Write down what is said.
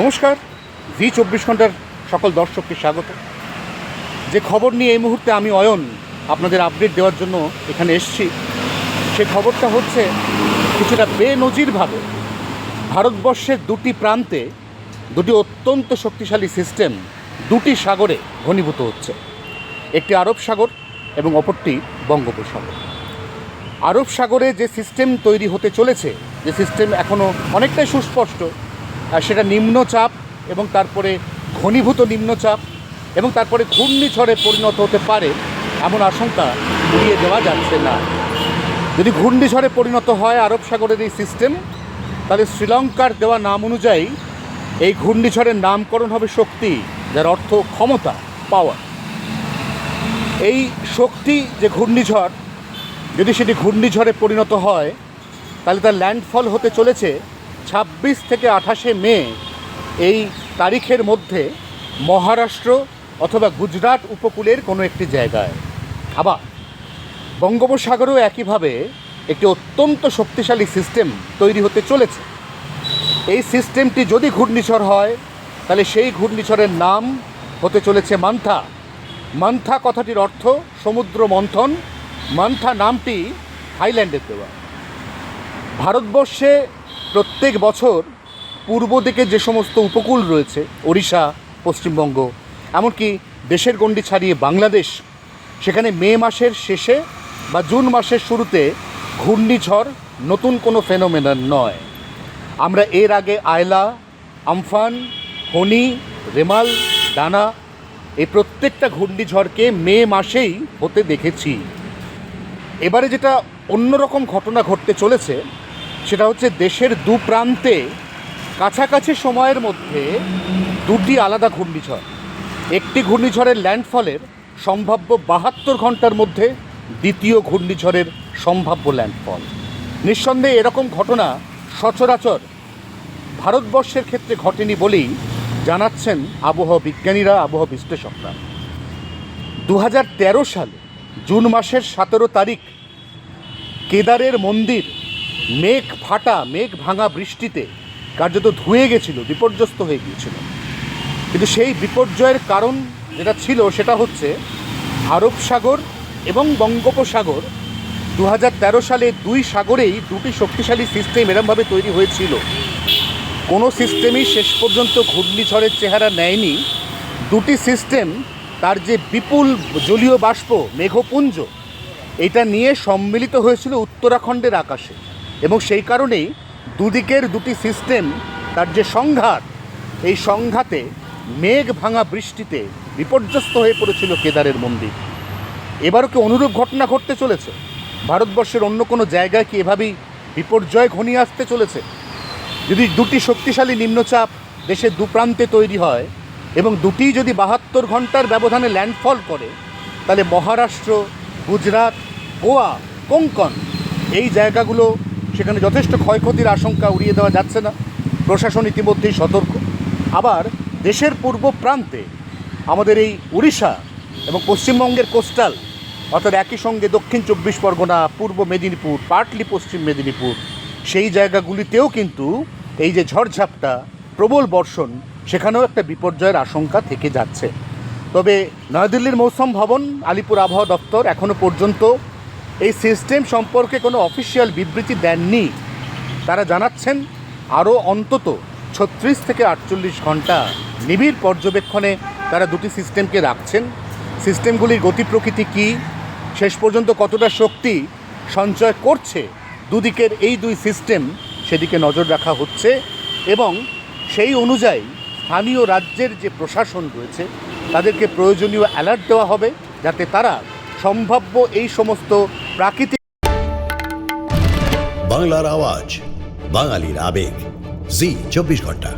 নমস্কার ভি চব্বিশ ঘণ্টার সকল দর্শককে স্বাগত। যে খবর নিয়ে এই মুহূর্তে আমি অয়ন আপনাদের আপডেট দেওয়ার জন্য এখানে এসেছি, সে খবরটা হচ্ছে কিছুটা বেনজিরভাবে ভারতবর্ষের দুটি প্রান্তে দুটি অত্যন্ত শক্তিশালী সিস্টেম দুটি সাগরে ঘনীভূত হচ্ছে। একটি আরব সাগর এবং অপরটি বঙ্গোপসাগর। আরব সাগরে যে সিস্টেম তৈরি হতে চলেছে, যে সিস্টেম এখনও অনেকটাই সুস্পষ্ট সেটা নিম্নচাপ এবং তারপরে ঘনীভূত নিম্নচাপ এবং তারপরে ঘূর্ণিঝড়ে পরিণত হতে পারে এমন আশঙ্কা উড়িয়ে দেওয়া যাচ্ছে না। যদি ঘূর্ণিঝড়ে পরিণত হয় আরব সাগরের এই সিস্টেম, তাহলে শ্রীলঙ্কার দেওয়া নাম অনুযায়ী এই ঘূর্ণিঝড়ের নামকরণ হবে শক্তি, যার অর্থ ক্ষমতা পাওয়ার এই শক্তি যে ঘূর্ণিঝড়, যদি সেটি ঘূর্ণিঝড়ে পরিণত হয়, তাহলে তার ল্যান্ডফল হতে চলেছে ছাব্বিশ থেকে আঠাশে মে এই তারিখের মধ্যে মহারাষ্ট্র অথবা গুজরাট উপকূলের কোনো একটি জায়গায়। আবার বঙ্গোপসাগরেও একইভাবে একটি অত্যন্ত শক্তিশালী সিস্টেম তৈরি হতে চলেছে। এই সিস্টেমটি যদি ঘূর্ণিঝড় হয়, তাহলে সেই ঘূর্ণিঝড়ের নাম হতে চলেছে মান্থা। মান্থা কথাটির অর্থ সমুদ্র মন্থন। মান্থা নামটি থাইল্যান্ডের দেওয়া। ভারতবর্ষে প্রত্যেক বছর পূর্ব দিকে যে সমস্ত উপকূল রয়েছে, ওড়িশা, পশ্চিমবঙ্গ, এমনকি দেশের গণ্ডি ছাড়িয়ে বাংলাদেশ, সেখানে মে মাসের শেষে বা জুন মাসের শুরুতে ঘূর্ণিঝড় নতুন কোনো ফেনোমেনন নয়। আমরা এর আগে আয়লা, আমফান ফণি রেমাল ডানা এই প্রত্যেকটা ঘূর্ণিঝড়কে মে মাসেই হতে দেখেছি। এবারে যেটা অন্যরকম ঘটনা ঘটতে চলেছে সেটা হচ্ছে দেশের দু প্রান্তে কাছাকাছি সময়ের মধ্যে দুটি আলাদা ঘূর্ণিঝড়। একটি ঘূর্ণিঝড়ের ল্যান্ডফলের সম্ভাব্য বাহাত্তর ঘণ্টার মধ্যে দ্বিতীয় ঘূর্ণিঝড়ের সম্ভাব্য ল্যান্ডফল। নিঃসন্দেহে এরকম ঘটনা সচরাচর ভারতবর্ষের ক্ষেত্রে ঘটেনি বলেই জানাচ্ছেন আবহাওয়া বিজ্ঞানীরা, আবহাওয়া বিশ্লেষকরা। দু হাজার তেরো সালে জুন মাসের সতেরো তারিখ কেদারের মন্দির মেঘ ফাটা, মেঘ ভাঙা বৃষ্টিতে কার্যত ধুয়ে গেছিল, বিপর্যস্ত হয়ে গিয়েছিল। কিন্তু সেই বিপর্যয়ের কারণ যেটা ছিল, সেটা হচ্ছে আরব সাগর এবং বঙ্গোপসাগর দু হাজার তেরো সালে দুই সাগরেই দুটি শক্তিশালী সিস্টেম এরমভাবে তৈরি হয়েছিল। কোনো সিস্টেমই শেষ পর্যন্ত ঘূর্ণিঝড়ের চেহারা নেয়নি। দুটি সিস্টেম, তার যে বিপুল জলীয় বাষ্প, মেঘপুঞ্জ, এটা নিয়ে সম্মিলিত হয়েছিল উত্তরাখণ্ডের আকাশে। এবং সেই কারণেই দুদিকের দুটি সিস্টেম, তার যে সংঘাত, এই সংঘাতে মেঘ ভাঙা বৃষ্টিতে বিপর্যস্ত হয়ে পড়েছিল কেদারের মন্দির। এবারও কি অনুরূপ ঘটনা ঘটতে চলেছে? ভারতবর্ষের অন্য কোনো জায়গায় কি এভাবেই বিপর্যয় ঘনিয়ে আসতে চলেছে? যদি দুটি শক্তিশালী নিম্নচাপ দেশের দু প্রান্তে তৈরি হয় এবং দুটিই যদি বাহাত্তর ঘণ্টার ব্যবধানে ল্যান্ডফল করে, তাহলে মহারাষ্ট্র, গুজরাট, গোয়া, কোঙ্কন, এই জায়গাগুলো সেখানে যথেষ্ট ক্ষয়ক্ষতির আশঙ্কা উড়িয়ে দেওয়া যাচ্ছে না। প্রশাসন ইতিমধ্যেই সতর্ক। আবার দেশের পূর্ব প্রান্তে আমাদের এই উড়িষ্যা এবং পশ্চিমবঙ্গের কোস্টাল, অর্থাৎ একই সঙ্গে দক্ষিণ চব্বিশ পরগনা, পূর্ব মেদিনীপুর পাটলি পশ্চিম মেদিনীপুর, সেই জায়গাগুলিতেও কিন্তু এই যে ঝড়ঝাপটা, প্রবল বর্ষণ, সেখানেও একটা বিপর্যয়ের আশঙ্কা থেকে যাচ্ছে। তবে নয়াদিল্লির মৌসুম ভবন, আলিপুর আবহাওয়া দপ্তর এখনও পর্যন্ত এই সিস্টেম সম্পর্কে কোনো অফিসিয়াল বিবৃতি দেননি। তারা জানাচ্ছেন, আরও অন্তত ছত্রিশ থেকে আটচল্লিশ ঘণ্টা নিবিড় পর্যবেক্ষণে তারা দুটি সিস্টেমকে রাখছেন। সিস্টেমগুলির গতি প্রকৃতি কী? শেষ পর্যন্ত কতটা শক্তি সঞ্চয় করছে? দুদিকের এই দুই সিস্টেম সেদিকে নজর রাখা হচ্ছে এবং সেই অনুযায়ী স্থানীয় রাজ্যের যে প্রশাসন রয়েছে, তাদেরকে প্রয়োজনীয় অ্যালার্ট দেওয়া হবে যাতে তারা সম্ভাব্য এই সমস্ত প্রাকৃতিক বাংলার আওয়াজ বাঙালির আবেগ। জি চব্বিশ ঘণ্টা।